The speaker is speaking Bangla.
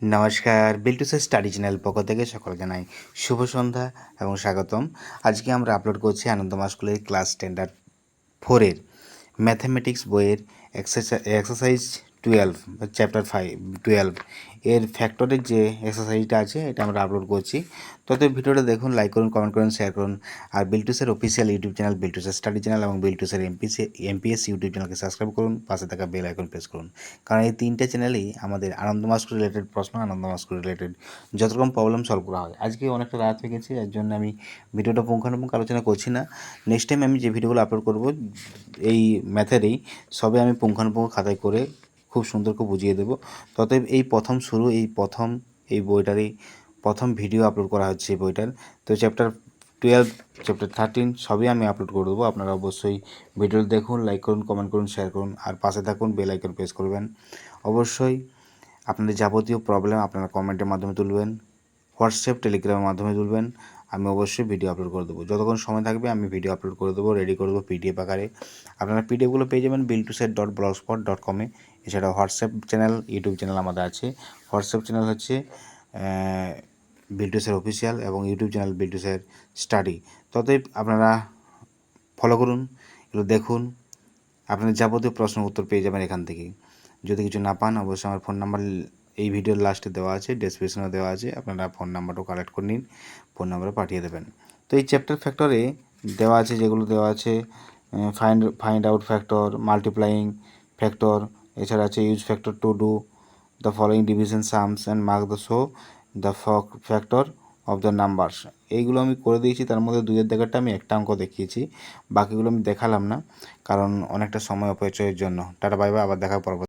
নমস্কার, বিলটুসের স্টাডি চ্যানেল পক্ষ থেকে সকলকে জানাই শুভ সন্ধ্যা এবং স্বাগতম। আজকে আমরা আপলোড করছি আনন্দমা স্কুলের ক্লাস স্ট্যান্ডার্ড ফোরের ম্যাথামেটিক্স বইয়ের exercise twelve chapter five twelve এর ফ্যাক্টরের যে এক্সারসাইজটা আছে, এটা আমরা আপলোড করছি। তত ভিডিওটা দেখুন লাইক করুন কমেন্ট করুন শেয়ার করুন। আর বিল্টুসের অফিসিয়াল ইউটিউব চ্যানেল বিল্টুসের স্টাডি চ্যানেল এবং বিল্টুসের এমপিসি এমপিএস ইউটিউব চ্যানেলকে সাবস্ক্রাইব করুন, পাশে থাকা বেল আইকন প্রেস করুন। কারণ এই তিনটে চ্যানেলেই আমাদের আনন্দ মাস্ক রিলেটেড প্রশ্ন আনন্দ মাস্ক রিলেটেড যত রকম প্রবলেম সলভ করা হয়। আজকে অনেকটা রাত হয়ে গেছে, এর জন্য আমি ভিডিওটা পুঙ্খানুপুঙ্খ আলোচনা করছি না। নেক্সট টাইম আমি যে ভিডিওগুলো আপলোড করব, এই ম্যাথেরই সবে আমি পুঙ্খানুপুঙ্খ খাতায় করে খুব সুন্দর করে বুঝিয়ে দেবো। ততএব এই প্রথম শুরু, এই প্রথম, এই বইটারই প্রথম ভিডিও আপলোড করা হচ্ছে এই বইটার। তো চ্যাপ্টার টুয়েলভ চ্যাপ্টার থার্টিন সবই আমি আপলোড করে দেবো। আপনারা অবশ্যই ভিডিও দেখুন লাইক করুন কমেন্ট করুন শেয়ার করুন, আর পাশে থাকুন বেল আইকন প্রেস করবেন। অবশ্যই আপনাদের যাবতীয় প্রবলেম আপনারা কমেন্টের মাধ্যমে তুলবেন হোয়াটসঅ্যাপ টেলিগ্রামের মাধ্যমে তুলবেন। আমি অবশ্যই ভিডিও আপলোড করে দেবো। যতক্ষণ সময় থাকবে, আমি ভিডিও আপলোড করে দেবো রেডি করে দেবো পিডিএফ আকারে। আপনারা পিডিএফগুলো পেয়ে যাবেন bill to set dot blogspot dot কমে এছাড়া হোয়াটসঅ্যাপ চ্যানেল ইউটিউব চ্যানেল আমাদের আছে। হোয়াটসঅ্যাপ চ্যানেল হচ্ছে বিল্টুসের অফিসিয়াল এবং ইউটিউব চ্যানেল বিল্টুসের স্টাডি ততএব আপনারা ফলো করুন এগুলো দেখুন। আপনাদের যাবতীয় প্রশ্ন উত্তর পেয়ে যাবেন এখান থেকেই যদি কিছু না পান, অবশ্যই আমার ফোন নাম্বার এই ভিডিওর লাস্টে দেওয়া আছে ডেসক্রিপশনে দেওয়া আছে, আপনারা ফোন নাম্বারটাও কালেক্ট করে নিন ফোন নাম্বারে পাঠিয়ে দেবেন। তো এই চ্যাপ্টার ফ্যাক্টরে দেওয়া আছে, যেগুলো দেওয়া আছে find find out factor multiplying factor এছাড়া আছে use factor to do the following division sums and mark the show the factor of the numbers এইগুলো আমি করে দিয়েছি, তার মধ্যে দুইয়ের জায়গাটা আমি একটা অঙ্ক দেখিয়েছি, বাকিগুলো আমি দেখালাম না, কারণ অনেকটা সময় অপচয়ের জন্য। টাটা বাই বাই আবার দেখা পরবর্তী